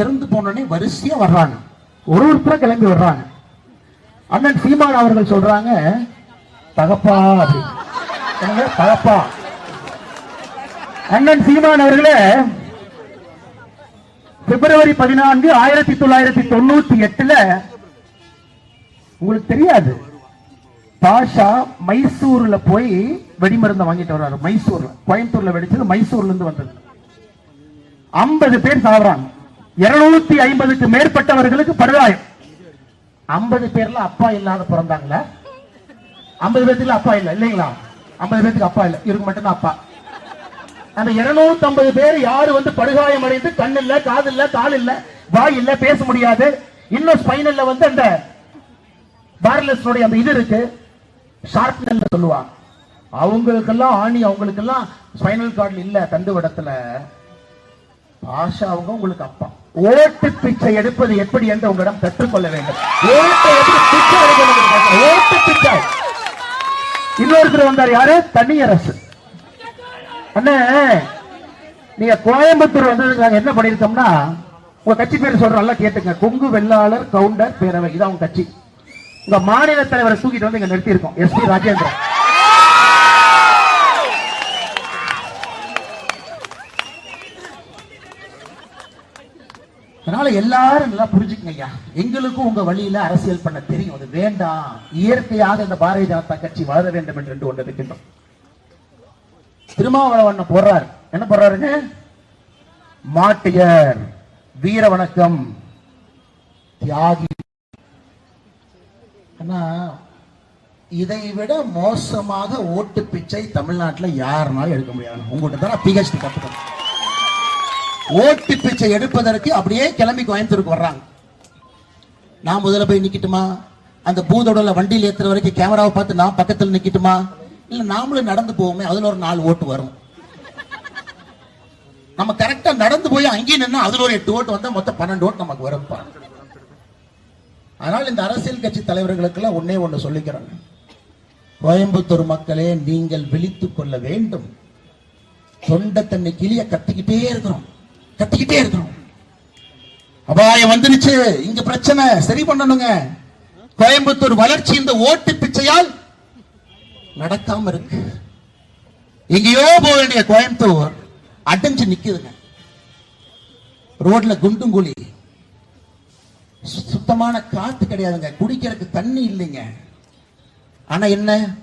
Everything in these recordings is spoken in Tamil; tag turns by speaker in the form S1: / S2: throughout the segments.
S1: இறந்து போனோடனே வரிசையா வர்றாங்க. ஒரு ஒருத்தர கிளம்பி வர்றாங்க. அண்ணன் சீமான் அவர்கள் சொல்றாங்க தகப்பா அப்படின்னு. தகப்பா. அண்ணன் சீமான் அவர்களே பிப்ரவரி பதினான்கு ஆயிரத்தி தொள்ளாயிரத்தி தொண்ணூத்தி எட்டுல உங்களுக்கு தெரியாது பாஷா மைசூர்ல போய் வெடிமருந்தை வாங்கிட்டு வர்றாரு மைசூர்ல. கோயம்புத்தூர்ல வெடிச்சது மைசூர்ல இருந்து வந்தது. ஐம்பது பேர் சாகுறாங்க இருநூத்தி ஐம்பதுக்கு மேற்பட்டவர்களுக்கு படுகாயம். ஐம்பது பேர்ல அப்பா இல்லாத பிறந்தாங்களா? ஐம்பது பேர்த்துல அப்பா இல்ல இல்லைங்களா? ஐம்பது பேர்த்துக்கு அப்பா இல்ல இவருக்கு மட்டும்தான் அப்பா. அந்த 250 பேர் யாரு வந்து படுகாயம் அடைந்து கண் இல்ல காது இல்ல கால் இல்ல வாய் இல்ல பேச முடியாது. இன்னும் ஸ்பைனல்ல வந்து அந்த பார்லஸ் அந்த இது இருக்கு. ஷார்ப்னல் சொல்லுவாங்க. அவங்களுக்கெல்லாம் ஆணி அவங்களுக்கெல்லாம் ஸ்பைனல் கார்டில் இல்ல தண்டுவடத்துல. பாஷா அவங்க உங்களுக்கு அப்பா. ஓட்டு பிச்சை எடுப்பது எப்படி என்று உங்களிடம் கற்றுக்கொள்ள வேண்டும். ஓட்டை எப்படி பிச்சை எடுக்கணும் ஓட்டு பிச்சை. இன்னொருத்தர் வந்தார். யாரு? தனியரசு. அண்ணே நீங்க கோயம்புத்தூர் வந்ததுக்கு நாங்க என்ன பண்ணிருக்கோம்னா உங்க கட்சி பேர் சொல்ற நல்லா கேட்டுங்க. கொங்கு வெள்ளாளர் கவுண்டர் பேரவை இதான் உங்க கட்சி. உங்க மாநில தலைவரை தூக்கிட்டு வந்து இங்க நிறுத்தி இருக்கோம் எஸ் பி ராஜேந்திரன். அதனால எல்லாரும் நல்லா புரிஞ்சுக்கங்க ஐயா. எங்களுக்கும் உங்க வழியில அரசியல் பண்ண தெரியும். அது வேண்டாம். இயற்கையாக இந்த பாரதிய ஜனதா கட்சி வளர வேண்டும் என்று ஒன்று இருக்கின்றோம். திருமாவளவன் போடுறாரு. என்ன போடுறாருங்க? மாட்டியர் வீர வணக்கம். தியாகி. ஆனா இதை விட மோசமாக ஓட்டு பிச்சை தமிழ்நாட்டுல யாருனாலும் எடுக்க முடியாது. உங்கள்கிட்ட தான் பிஹெச்டி கத்துக்கணும். ஓட்டு பிச்சை எடுப்பதற்கு அப்படியே கிளம்பி கோயம்புத்தூருக்கு வர்றாங்க. நான் முதல்ல போய் நிக்கட்டுமா? அந்த பூதோடல வண்டியில் ஏத்துற வரைக்கும் கேமராவை பார்த்து நான் பக்கத்துல நிக்கட்டுமா? இல்ல நாமளும் நடந்து போவோமே அதுல ஒரு நாலு ஓட்டு வரும். நம்ம கரெக்டா நடந்து போய் அங்கேயே நின்னா அதுல ஒரு எட்டு ஓட்டு வந்தா மொத்தம் பன்னெண்டு ஓட்டு நமக்கு வரும்ப்பா அதனால் இந்த அரசியல் கட்சி தலைவர்களுக்கெல்லாம் ஒன்னே ஒண்ணு சொல்லிக்கிறேன். கோயம்புத்தூர் மக்களே நீங்கள் விழித்துக் கொள்ள வேண்டும். தொண்டை தன்னை கிளிய கத்திக்கிட்டே இருக்கிறோம். கத்திக்கிட்டே இருக்கிறோம் அபாயம் வந்துருச்சு. இங்க பிரச்சனை. சரி பண்ணணுங்க. கோயம்புத்தூர் வளர்ச்சி இந்த ஓட்டு பிச்சையால் நடக்காம இருக்கு. எங்கேயோ போக வேண்டிய கோயம்புத்தூர் அடைஞ்சு நிக்குதுங்க. ரோட்ல குண்டும் குழி. சு- சுத்தமான காத்து கிடையாதுங்க. குடிக்கிறதுக்கு தண்ணி இல்லைங்க. ஆனா என்ன?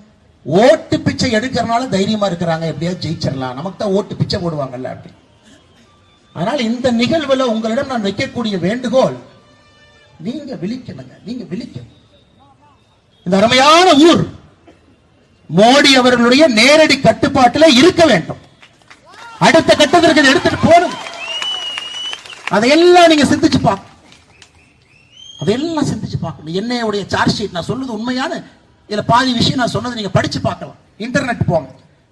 S1: ஓட்டு பிச்சை எடுக்கிறனால தைரியமா இருக்கிறாங்க. எப்படியாவது ஜெயிச்சிடலாம். நமக்கு தான் ஓட்டு பிச்சை போடுவாங்கல்ல அப்படி. ஆனால் இந்த நிகழ்வுல உங்களிடம் நான் வைக்கக்கூடிய வேண்டுகோள் நீங்க விழிக்கணுங்க நீங்க விழிக்கணும். இந்த அருமையான ஊர் மோடி அவர்களுடைய நேரடி கட்டுப்பாட்டில் இருக்க வேண்டும். அடுத்த கட்டத்திற்கு எடுத்துட்டு போகணும். அதையெல்லாம் நீங்க சிந்திச்சு பார்க்கணும். அதையெல்லாம் சிந்திச்சு பார்க்கணும். என்னையுடைய சார்ஜ் ஷீட் நான் சொன்னது உண்மையான இதுல பாதி விஷயம் நான் சொன்னது நீங்க படிச்சு பார்க்கலாம். இன்டர்நெட் போங்க.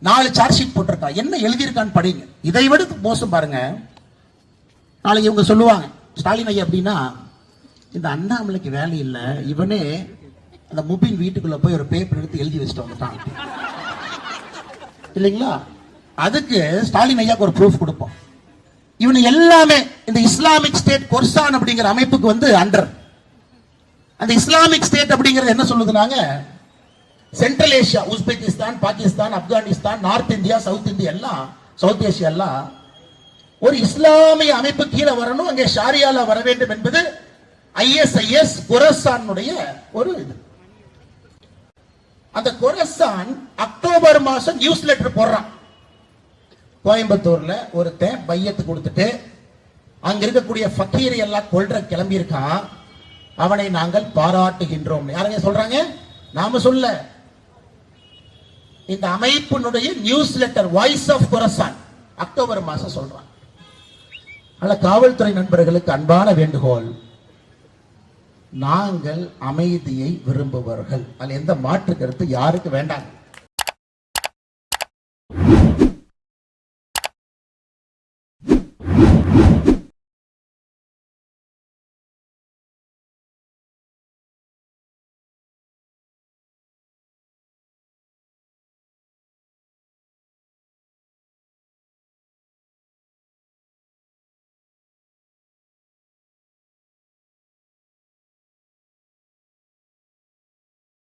S1: நாலு சார்ஜ் ஷீட் போட்டிருக்கா. என்ன எழுதியிருக்கான்னு படிங்க. இதை விட மோசம் பாருங்க. நாளைக்கு இவங்க சொல்லுவாங்க ஸ்டாலின் ஐயா அப்படின்னா இந்த அண்ணாமலைக்கு வேலை இல்லை இவனே அந்த முபின் வீட்டுக்குள்ள போய் ஒரு பேப்பர் எடுத்து எழுதி வச்சுட்டு வந்துட்டான். இல்லைங்களா? அதுக்கு ஸ்டாலின் ஐயாக்கு ஒரு ப்ரூஃப் கொடுப்போம். இவனு எல்லாமே இந்த இஸ்லாமிக் ஸ்டேட் கொர்சான் அப்படிங்கிற அமைப்புக்கு வந்து அண்டர் அந்த இஸ்லாமிக் ஸ்டேட் அப்படிங்கிறது என்ன சொல்லுதுனாங்க? Central Asia Uzbekistan Pakistan Afghanistan North India South India எல்லாம் சவுத் ஏஷியா எல்லாம் ஒரு இஸ்லாமிய அமைப்பு கீழே வரணும் அங்கே ஷாரியால வர வேண்டும் என்பது ஐஎஸ்ஐஎஸ் குரசானுடைய ஒரு இது. அந்த குரசான் அக்டோபர் மாசம் நியூஸ் லெட்டர் போடுறான். கோயம்புத்தூர்ல ஒருத்தன் பையத்து கொடுத்துட்டு அங்க இருக்கக்கூடிய ஃபக்கீரை எல்லாம் கொல்ற கிளம்பி இருக்கான் அவனை நாங்கள் பாராட்டுகின்றோம். யாருங்க சொல்றாங்க? நாம சொல்ல. இந்த அமைப்பினுடைய newsletter voice of Khorasan October மாசம் சொல்றான். அல்ல காவல்துறை நண்பர்களுக்கு அன்பான வேண்டுகோள். நாங்கள் அமைதியை விரும்புபவர்கள். அதில் எந்த மாற்று கருத்து யாருக்கு வேண்டாம்?